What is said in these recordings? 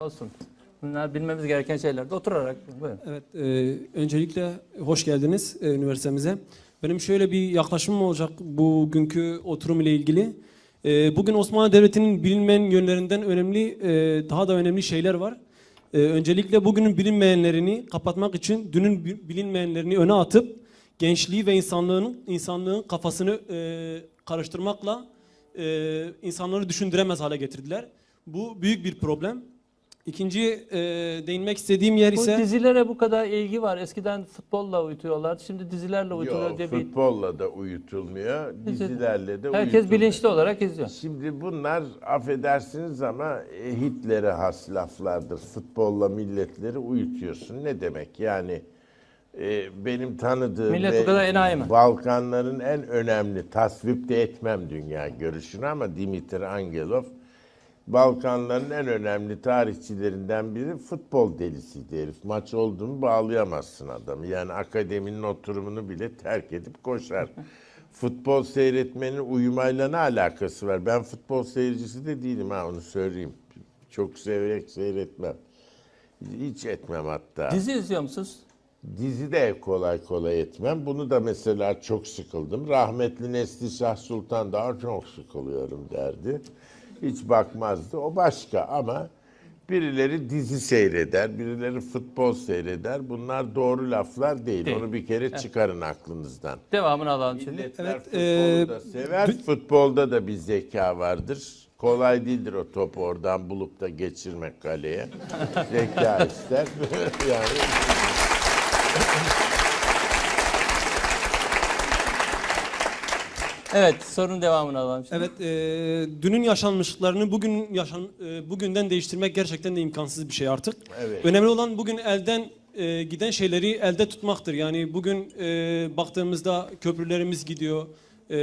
Olsun. Bunlar bilmemiz gereken şeyler. Oturarak. Buyurun. Evet, e, öncelikle hoş geldiniz e, üniversitemize. Benim şöyle bir yaklaşımım olacak bugünkü oturum ile ilgili. E, bugün Osmanlı Devleti'nin bilinmeyen yönlerinden önemli, e, daha da önemli şeyler var. E, öncelikle bugünün bilinmeyenlerini kapatmak için dünün bi- bilinmeyenlerini öne atıp gençliği ve insanlığın insanlığın kafasını e, karıştırmakla e, insanları düşündüremez hale getirdiler. Bu büyük bir problem. İkinci e, değinmek istediğim yer Bu ise dizilere bu kadar ilgi var. Eskiden futbolla uyutuyorlardı. Şimdi dizilerle uyutuluyor Yok, diye bir... futbolla da uyutulmuyor, dizilerle de Herkes uyutuluyor. bilinçli olarak izliyor. Şimdi bunlar affedersiniz ama e, Hitler'e has laflardır. Futbolla milletleri uyutuyorsun. Ne demek yani? e, benim tanıdığım Millet ve bu kadar enayi mi? Balkanların en önemli tasvip de etmem dünya görüşünü ama Dimitri Angelov Balkanların en önemli tarihçilerinden biri futbol delisiydi herif. Maç oldu mu bağlayamazsın adamı. Yani akademinin oturumunu bile terk edip koşar. futbol seyretmenin uyumayla ne alakası var? Ben futbol seyircisi de değilim ha onu söyleyeyim. Çok severek seyretmem. Hiç etmem hatta. Dizi izliyor musunuz? Dizi de kolay kolay etmem. Bunu da mesela çok sıkıldım. Rahmetli Nesli Şah Sultan da çok sıkılıyorum derdi. Hiç bakmazdı. O başka ama birileri dizi seyreder, birileri futbol seyreder. Bunlar doğru laflar değil. Değil. Onu bir kere çıkarın aklınızdan. Devamını alalım şimdi. Milletler Evet, futbolu e, da sever. Futbolda da bir zeka vardır. Kolay değildir o topu oradan bulup da geçirmek kaleye. zeka ister. yani Evet, sorunun devamını alalım şimdi. evet e, dünün yaşanmışlıklarını bugün yaşan e, bugünden değiştirmek gerçekten de imkansız bir şey artık. Evet. Önemli olan bugün elden e, giden şeyleri elde tutmaktır. Yani bugün e, baktığımızda köprülerimiz gidiyor. E,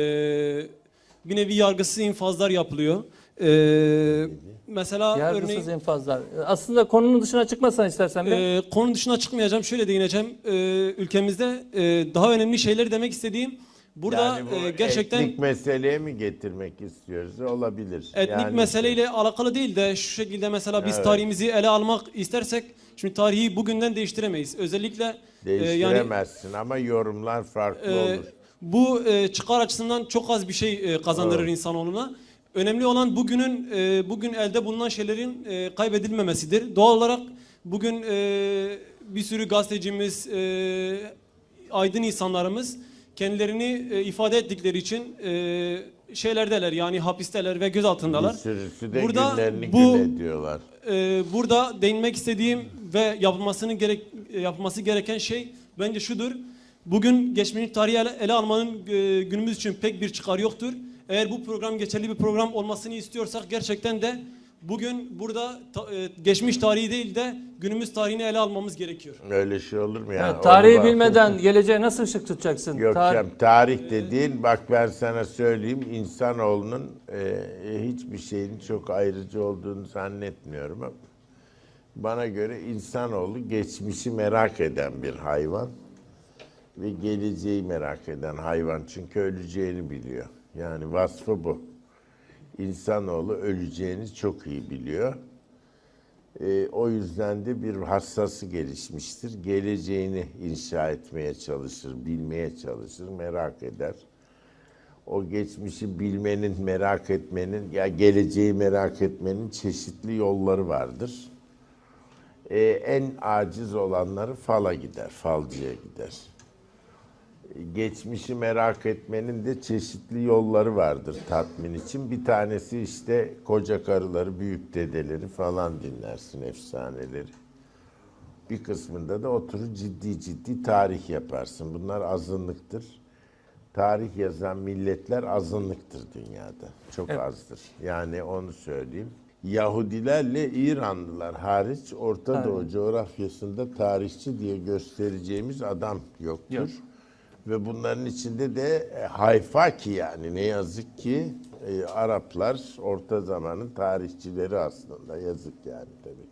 bir nevi yargısız infazlar yapılıyor. E, mesela Yargısız örneğin infazlar. Aslında konunun dışına çıkmasan istersen bir. Ee, konu dışına çıkmayacağım. Şöyle değineceğim. Ee, ülkemizde e, daha önemli şeyleri demek istediğim burada Yani bu e, gerçekten etnik meseleye mi getirmek istiyoruz? Olabilir. etnik Yani meseleyle alakalı değil de şu şekilde mesela biz Evet. tarihimizi ele almak istersek şimdi tarihi bugünden değiştiremeyiz. Özellikle e, yani Değiştiremezsin ama yorumlar farklı e, olur. bu e, çıkar açısından çok az bir şey e, kazandırır Evet. insanoğluna. Önemli olan bugünün e, bugün elde bulunan şeylerin e, kaybedilmemesidir. Doğal olarak bugün e, bir sürü gazetecimiz, e, aydın insanlarımız kendilerini e, ifade ettikleri için e, şeylerdeler yani hapisteler ve Bir gözaltındalar. sürüsü de Burada günlerini bu- gün ediyorlar. Ee, burada değinmek istediğim ve yapılmasını gerek yapması gereken şey bence şudur. Bugün geçmiş tarihi ele, ele almanın e, günümüz için pek bir çıkar yoktur. Eğer bu program geçerli bir program olmasını istiyorsak gerçekten de bugün burada ta- e, geçmiş tarihi değil de günümüz tarihini ele almamız gerekiyor. Öyle şey olur mu ya? Evet, tarihi bilmeden geleceğe nasıl ışık tutacaksın? Gökçem Tarih- tarih dediğin bak ben sana söyleyeyim insanoğlunun e, hiçbir şeyin çok ayrıcı olduğunu zannetmiyorum ama bana göre insanoğlu geçmişi merak eden bir hayvan ve geleceği merak eden hayvan çünkü öleceğini biliyor. Yani vasfı bu. İnsanoğlu öleceğini çok iyi biliyor. E, o yüzden de bir hassası gelişmiştir. Geleceğini inşa etmeye çalışır, bilmeye çalışır, merak eder. O geçmişi bilmenin, merak etmenin, ya geleceği merak etmenin çeşitli yolları vardır. E, en aciz olanları fala gider, falcıya gider. Geçmişi merak etmenin de çeşitli yolları vardır tatmin için. Bir tanesi işte koca karıları, büyük dedeleri falan dinlersin efsaneleri. Bir kısmında da oturur ciddi ciddi tarih yaparsın. Bunlar azınlıktır. Tarih yazan milletler azınlıktır dünyada. Çok azdır. Yani onu söyleyeyim. Yahudilerle İranlılar hariç Orta Doğu coğrafyasında tarihçi diye göstereceğimiz adam yoktur. Yok. Ve bunların içinde de e, Hayfaki yani ne yazık ki e, Araplar orta zamanın tarihçileri aslında yazık yani tabii.